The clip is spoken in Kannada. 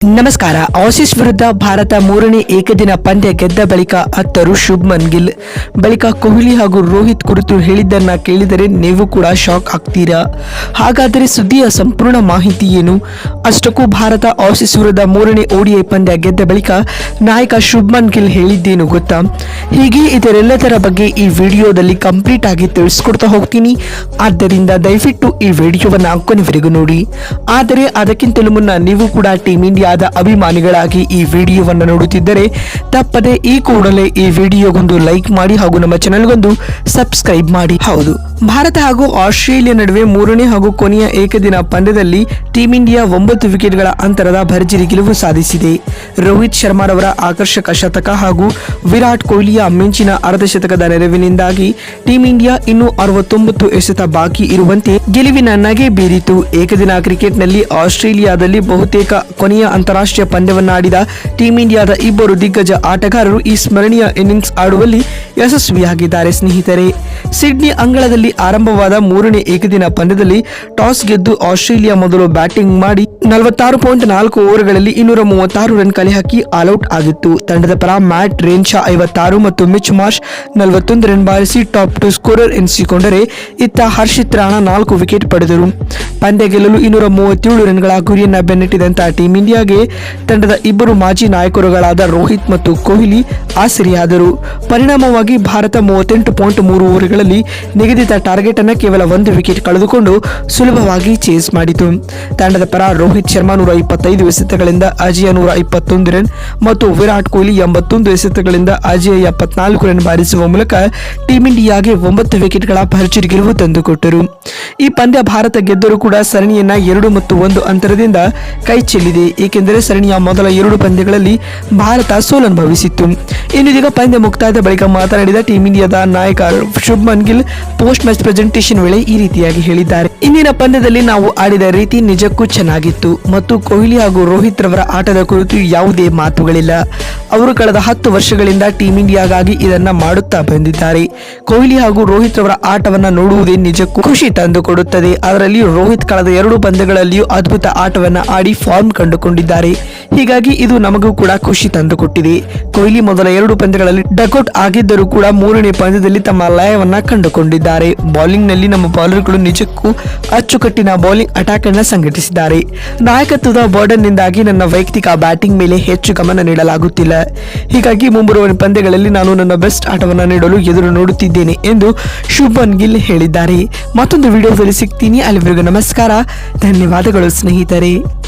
ನಮಸ್ಕಾರ. ಆಸೀಸ್ ವಿರುದ್ಧ ಭಾರತ ಮೂರನೇ ಏಕದಿನ ಪಂದ್ಯ ಗೆದ್ದ ಬಳಿಕ ಹತ್ತರು ಶುಭ್ಮನ್ ಗಿಲ್. ಬಳಿಕ ಕೊಹ್ಲಿ ಹಾಗೂ ರೋಹಿತ್ ಕುರಿತು ಹೇಳಿದ್ದನ್ನ ಕೇಳಿದರೆ ನೀವು ಕೂಡ ಶಾಕ್ ಆಗ್ತೀರಾ? ಹಾಗಾದರೆ ಸುದ್ದಿಯ ಸಂಪೂರ್ಣ ಮಾಹಿತಿ ಏನು? ಅಷ್ಟಕ್ಕೂ ಭಾರತ ಆಸೀಸ್ ವಿರುದ್ಧ ಮೂರನೇ ಓಡಿಐ ಪಂದ್ಯ ಗೆದ್ದ ಬಳಿಕ ನಾಯಕ ಶುಭ್ಮನ್ ಗಿಲ್ ಹೇಳಿದ್ದೇನು ಗೊತ್ತಾ? ಹೀಗೆ ಇದರೆಲ್ಲದರ ಬಗ್ಗೆ ಈ ವಿಡಿಯೋದಲ್ಲಿ ಕಂಪ್ಲೀಟ್ ಆಗಿ ತಿಳಿಸ್ಕೊಡ್ತಾ ಹೋಗ್ತೀನಿ. ಆದ್ದರಿಂದ ದಯವಿಟ್ಟು ಈ ವಿಡಿಯೋವನ್ನು ಕೊನೆವರೆಗೂ ನೋಡಿ. ಆದರೆ ಅದಕ್ಕಿಂತಲೂ ಮುನ್ನ ನೀವು ಕೂಡ ಟೀಮ್ ಇಂಡಿಯಾದ ಅಭಿಮಾನಿಗಳಾಗಿ ಈ ವಿಡಿಯೋವನ್ನು ನೋಡುತ್ತಿದ್ದರೆ ತಪ್ಪದೆ ಈ ಕೂಡಲೇ ಈ ವಿಡಿಯೋಗೊಂದು ಲೈಕ್ ಮಾಡಿ ಹಾಗೂ ನಮ್ಮ ಚಾನೆಲ್ಗೊಂದು ಸಬ್ಸ್ಕ್ರೈಬ್ ಮಾಡಿ. ಹೌದು. ಭಾರತ ಹಾಗೂ ಆಸ್ಟ್ರೇಲಿಯಾ ನಡುವೆ ಮೂರನೇ ಹಾಗೂ ಕೊನೆಯ ಏಕದಿನ ಪಂದ್ಯದಲ್ಲಿ ಟೀಂ ಇಂಡಿಯಾ ಒಂಬತ್ತು ವಿಕೆಟ್ಗಳ ಅಂತರದ ಭರ್ಜರಿ ಗೆಲುವು ಸಾಧಿಸಿದೆ. ರೋಹಿತ್ ಶರ್ಮಾರವರ ಆಕರ್ಷಕ ಶತಕ ಹಾಗೂ ವಿರಾಟ್ ಕೊಹ್ಲಿಯ ಮಿಂಚಿನ ಅರ್ಧಶತಕದ ನೆರವಿನಿಂದಾಗಿ ಟೀಂ ಇಂಡಿಯಾ ಇನ್ನೂ ಅರವತ್ತೊಂಬತ್ತು ಎಸೆತ ಬಾಕಿ ಇರುವಂತೆ ಗೆಲುವಿನ ನಗೆ ಬೀರಿತು. ಏಕದಿನ ಕ್ರಿಕೆಟ್ನಲ್ಲಿ ಆಸ್ಟ್ರೇಲಿಯಾದಲ್ಲಿ ಬಹುತೇಕ ಕೊನೆಯ ಅಂತಾರಾಷ್ಟ್ರೀಯ ಪಂದ್ಯವನ್ನಾಡಿದ ಟೀಂ ಇಂಡಿಯಾದ ಇಬ್ಬರು ದಿಗ್ಗಜ ಆಟಗಾರರು ಈ ಸ್ಮರಣೀಯ ಇನ್ನಿಂಗ್ಸ್ ಆಡುವಲ್ಲಿ ಯಶಸ್ವಿಯಾಗಿದ್ದಾರೆ ಸ್ನೇಹಿತರೆ. ಸಿಡ್ನಿ ಅಂಗಳದಲ್ಲಿ ಆರಂಭವಾದ ಮೂರನೇ ಏಕದಿನ ಪಂದ್ಯದಲ್ಲಿ ಟಾಸ್ ಗೆದ್ದು ಆಸ್ಟ್ರೇಲಿಯಾ ಮೊದಲು ಬ್ಯಾಟಿಂಗ್ ಮಾಡಿ ನಲವತ್ತಾರು ಪಾಯಿಂಟ್ ನಾಲ್ಕು ಓವರ್ಗಳಲ್ಲಿ ಇನ್ನೂರ ಮೂವತ್ತಾರು ರನ್ ಕಲೆ ಹಾಕಿ ಆಲ್ಔಟ್ ಆಗಿತ್ತು. ತಂಡದ ಪರ ಮ್ಯಾಟ್ ರೇನ್ಶಾ ಐವತ್ತಾರು ಮತ್ತು ಮಿಚ್ ಮಾರ್ಷ್ ನಲವತ್ತೊಂದು ರನ್ ಬಾರಿಸಿ ಟಾಪ್ ಟು ಸ್ಕೋರರ್ ಎನಿಸಿಕೊಂಡರೆ ಇತ್ತ ಹರ್ಷಿತ್ ರಾಣಾ ನಾಲ್ಕು ವಿಕೆಟ್ ಪಡೆದರು. ಪಂದ್ಯ ಗೆಲ್ಲಲು ಇನ್ನೂರ ಮೂವತ್ತೇಳು ರನ್ಗಳ ಗುರಿಯನ್ನ ಬೆನ್ನಟ್ಟಿದಂತಹ ಟೀಂ ಇಂಡಿಯಾಗೆ ತಂಡದ ಇಬ್ಬರು ಮಾಜಿ ನಾಯಕರುಗಳಾದ ರೋಹಿತ್ ಮತ್ತು ಕೊಹ್ಲಿ ಆಸರಿಯಾದರು. ಪರಿಣಾಮವಾಗಿ ಭಾರತ ಮೂವತ್ತೆಂಟು ಪಾಯಿಂಟ್ ಮೂರು ಓವರ್ಗಳಲ್ಲಿ ನಿಗದಿತ ಟಾರ್ಗೆಟ್ ಅನ್ನು ಕೇವಲ ಒಂದು ವಿಕೆಟ್ ಕಳೆದುಕೊಂಡು ಸುಲಭವಾಗಿ ಚೇಸ್ ಮಾಡಿತು. ತಂಡದ ಪರ ರೋಹಿತ್ ಶರ್ಮಾ ನೂರ ಇಪ್ಪತ್ತೈದು ಎಸೆತಗಳಿಂದ ಅಜಯ ನೂರ ಇಪ್ಪತ್ತೊಂದು ರನ್ ಮತ್ತು ವಿರಾಟ್ ಕೊಹ್ಲಿ ಎಂಬತ್ತೊಂದು ಎಸೆತಗಳಿಂದ ಅಜಯ ಎಪ್ಪತ್ನಾಲ್ಕು ರನ್ ಬಾರಿಸುವ ಮೂಲಕ ಟೀಂ ಇಂಡಿಯಾಗೆ ಒಂಬತ್ತು ವಿಕೆಟ್ಗಳ ಭರ್ಜರಿ ಗೆಲುವು ತಂದುಕೊಟ್ಟರು. ಈ ಪಂದ್ಯ ಭಾರತ ಗೆದ್ದರೂ ಕೂಡ ಸರಣಿಯನ್ನ ಎರಡು ಮತ್ತು ಒಂದು ಅಂತರದಿಂದ ಕೈ ಚೆಲ್ಲಿದೆ, ಏಕೆಂದರೆ ಸರಣಿಯ ಮೊದಲ ಎರಡು ಪಂದ್ಯಗಳಲ್ಲಿ ಭಾರತ ಸೋಲನುಭವಿಸಿತ್ತು. ಇನ್ನೀಗ ಪಂದ್ಯ ಮುಕ್ತಾಯದ ಬಳಿಕ ಮಾತನಾಡಿದ ಟೀಂ ಇಂಡಿಯಾದ ನಾಯಕ Shubman Gill post match presentation ವೇಳೆ ಈ ರೀತಿಯಾಗಿ ಹೇಳಿದ್ದಾರೆ. ಇಂದಿನ ಪಂದ್ಯದಲ್ಲಿ ನಾವು ಆಡಿದ ರೀತಿ ನಿಜಕ್ಕೂ ಚೆನ್ನಾಗಿತ್ತು. ಮತ್ತು ಕೊಹ್ಲಿ ಹಾಗೂ ರೋಹಿತ್ ರವರ ಆಟದ ಕುರಿತು ಯಾವುದೇ ಮಾತುಗಳಿಲ್ಲ. ಅವರು ಕಳೆದ ಹತ್ತು ವರ್ಷಗಳಿಂದ ಟೀಂ ಇಂಡಿಯಾಗಾಗಿ ಇದನ್ನ ಮಾಡುತ್ತಾ ಬಂದಿದ್ದಾರೆ. ಕೊಹ್ಲಿ ಹಾಗೂ ರೋಹಿತ್ ರವರ ಆಟವನ್ನ ನೋಡುವುದೇ ನಿಜಕ್ಕೂ ಖುಷಿ ತಂದುಕೊಡುತ್ತದೆ. ಅದರಲ್ಲಿ ರೋಹಿತ್ ಕಳೆದ ಎರಡು ಪಂದ್ಯಗಳಲ್ಲಿಯೂ ಅದ್ಭುತ ಆಟವನ್ನ ಆಡಿ ಫಾರ್ಮ್ ಕಂಡುಕೊಂಡಿದ್ದಾರೆ. ಹೀಗಾಗಿ ಇದು ನಮಗೂ ಕೂಡ ಖುಷಿ ತಂದುಕೊಟ್ಟಿದೆ. ಕೊಹ್ಲಿ ಮೊದಲ ಎರಡು ಪಂದ್ಯಗಳಲ್ಲಿ ಡಕೌಟ್ ಆಗಿದ್ದರೂ ಕೂಡ ಮೂರನೇ ಪಂದ್ಯದಲ್ಲಿ ತಮ್ಮ ಲಯವನ್ನ ಕಂಡುಕೊಂಡಿದ್ದಾರೆ. ಬೌಲಿಂಗ್ನಲ್ಲಿ ನಮ್ಮ ಬೌಲರ್ಗಳು ನಿಜಕ್ಕೂ ಅಚ್ಚುಕಟ್ಟಿನ ಬೌಲಿಂಗ್ ಅಟ್ಯಾಕ್ ಅನ್ನ ಸಂಘಟಿಸಿದ್ದಾರೆ. ನಾಯಕತ್ವದ ಬರ್ಡನ್ ನಿಂದಾಗಿ ನನ್ನ ವೈಯಕ್ತಿಕ ಬ್ಯಾಟಿಂಗ್ ಮೇಲೆ ಹೆಚ್ಚು ಗಮನ ನೀಡಲಾಗುತ್ತಿಲ್ಲ. ಹೀಗಾಗಿ ಮುಂಬರುವ ಪಂದ್ಯಗಳಲ್ಲಿ ನಾನು ನನ್ನ ಬೆಸ್ಟ್ ಆಟವನ್ನು ನೀಡಲು ಎದುರು ನೋಡುತ್ತಿದ್ದೇನೆ ಎಂದು ಶುಭನ್ ಗಿಲ್ ಹೇಳಿದ್ದಾರೆ. ಮತ್ತೊಂದು ವಿಡಿಯೋದಲ್ಲಿ ಸಿಗ್ತೀನಿ. ಅಲ್ಲಿವರೆಗೂ ನಮಸ್ಕಾರ. ಧನ್ಯವಾದಗಳು ಸ್ನೇಹಿತರೆ.